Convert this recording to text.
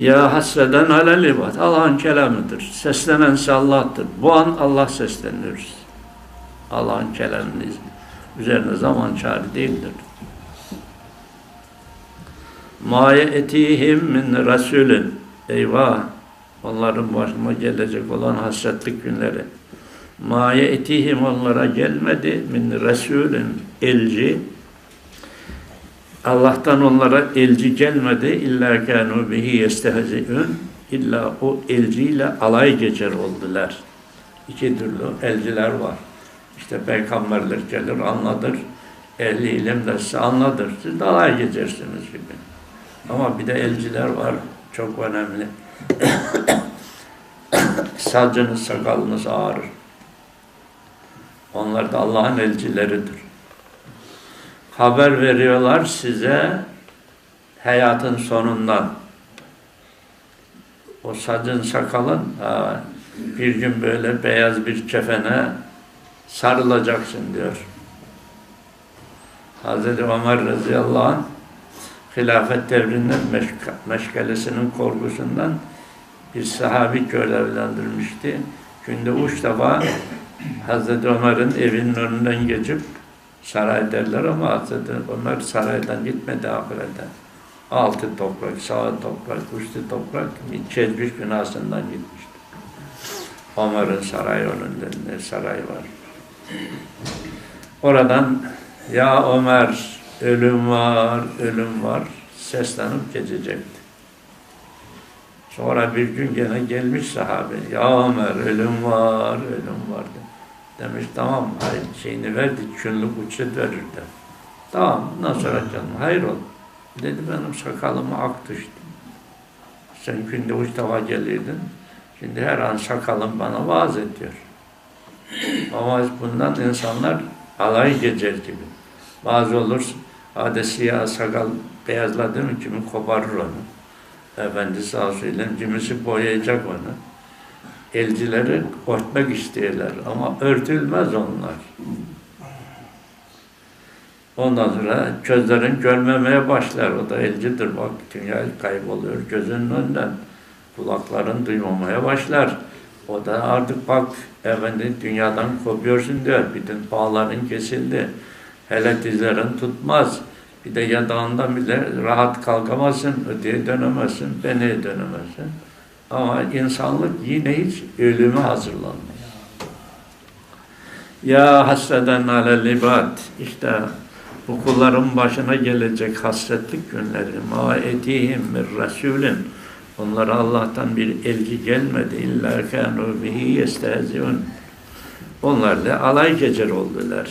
Ya hasreden alel ibad. Allah'ın kelamıdır. Seslenense Allah'tır. Bu an Allah sesleniyoruz. Allah'ın kelamının üzerine zaman çare değildir. Ma etihim min rasulün. Eyvah! Onların başına gelecek olan hasretlik günleri. Ma etihim onlara gelmedi min rasulün elci. Allah'tan onlara elci gelmedi. İlla kanu bihi yestehzi'ün. İlla o elciyle alay geçer oldular. İki türlü elciler var. İşte peygamberler gelir anladır. Ehli ilim de size anladır. Siz de alay geçersiniz gibi. Ama bir de elciler var. Çok önemli. Saçınız sakalınız ağrır. Onlar da Allah'ın elçileridir. Haber veriyorlar size hayatın sonundan. O saçın sakalın bir gün böyle beyaz bir kefene sarılacaksın diyor. Hazreti Ömer radıyallahu anh hilafet devrinden meşk meşgalesinin korkusundan bir sahabi görevlendirmişti. Günde üç defa Hazreti Ömer'in evinin önünden geçip saray derler ama Hazreti Ömer saraydan gitmedi ahirete. Altı toprak, sağ toprak, üstü toprak, çezmiş binasından gitmişti. Ömer'in saray önünde saray var. Oradan ya Ömer ölüm var, ölüm var seslenip geçecekti. Sonra bir gün gene gelmiş sahabe. Ya Ömer ölüm var, ölüm var. Demiş tamam hayır şeyini verdi, günlük uçet verir de. Tamam nasıl canım hayır ol. Dedi benim sakalıma ak düştü. Sen günde üç defa gelirdin. Şimdi her an sakalım bana vaaz ediyor. Ama bundan insanlar alay geçer gibi. Bazı olur, hadi siyah sakal beyazladı mı kimi koparır onu. Efendi sağ olsun, kimisi boyayacak onu. Elcileri örtmek istiyorlar ama örtülmez onlar. Ondan sonra gözlerin görmemeye başlar. O da elcidir bak dünya kayboluyor gözünün önünden. Kulakların duymamaya başlar. O da artık bak efendi dünyadan kopuyorsun diyor. Bütün bağların kesildi. Hele dizlerin tutmaz. Bir de yatağından bile rahat kalkamazsın, öteye dönemezsin, beni dönemezsin. Ama insanlık yine hiç ölüme hazırlanmıyor. Ya hasreden alel ibad. İşte bu kulların başına gelecek hasretlik günleri. Ma etihim min rasulün. Onlara Allah'tan bir elçi gelmedi. İlla kanu bihi yestehziun. Onlarla alay geçer oldular.